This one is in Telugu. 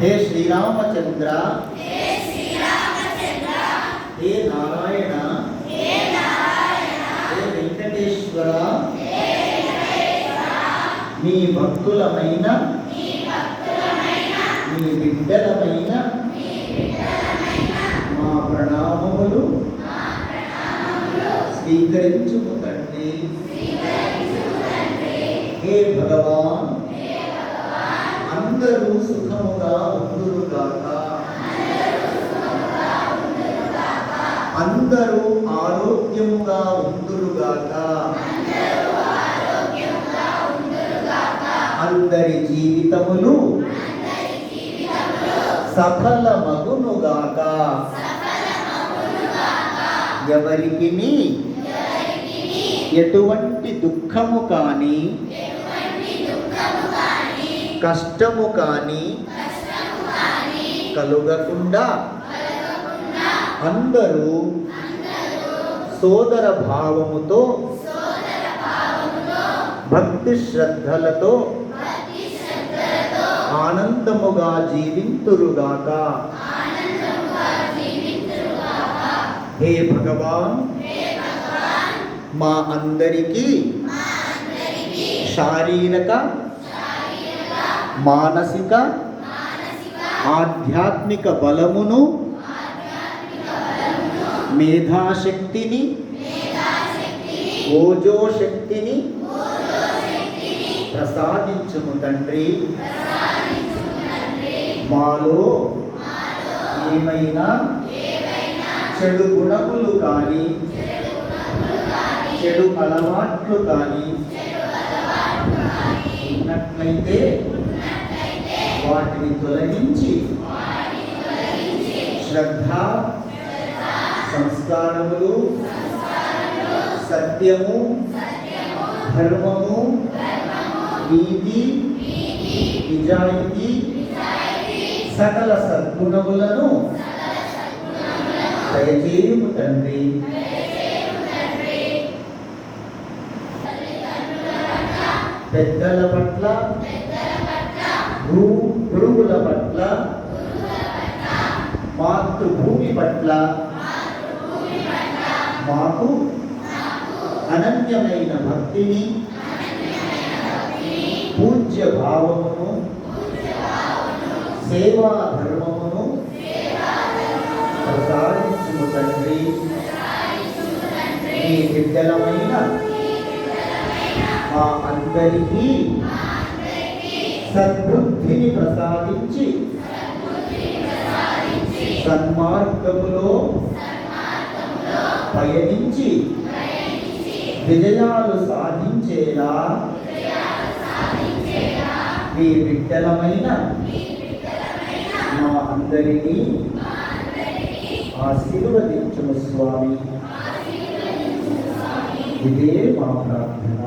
హే శ్రీరామచంద్ర. హే నారాయణ. హే వెంకటేశ్వర. మీ భక్తులమైన. మీ బిడ్డలమైన. మా ప్రణామములు స్వీకరించుము హే భగవాన్. అందరూ సుఖముగా ఉందురుగాక అందరూ ఆరోగ్యముగా ఉందురుగాక అందరి జీవితములు సఫలమగునుగాక. ఎవరికి ఎటువంటి దుఃఖము కానీ కష్టము కానీ కలుగకుండా అందరూ సోదర భావముతో భక్తి శ్రద్ధలతో ఆనందముగా జీవింతురుగాక. హే భగవాన్ మా అందరికీ శారీరక మానసిక ఆధ్యాత్మిక బలమును మేధాశక్తిని ఓజోశక్తిని ప్రసాదించుము తండ్రి. మాలో ఏమైనా చెడు గుణములు కానీ చెడు అలవాట్లు కానీ ఉన్నట్లయితే తొలగించి శ్రద్ధ సంస్కారములు సత్యము ధర్మము నీతి నిజాయితీ సకల సద్గుణములను దయచేయము తండ్రి. పెద్దల పట్ల భూ గురువుల పట్ల మాతృభూమి పట్ల మాకు అనన్యమైన భక్తిని పూజ్య భావమును సేవా ధర్మమును ప్రసాదించుము తండ్రి. మీ బిడ్డలమైన మా అందరికీ సద్బుద్ధిని ప్రసాదించి సన్మార్గములో పయనించి విజయాలు సాధించేలా మీ బిడ్డలమైన మా అందరినీ ఆశీర్వదించుము స్వామి. ఇదే మా ప్రార్థన.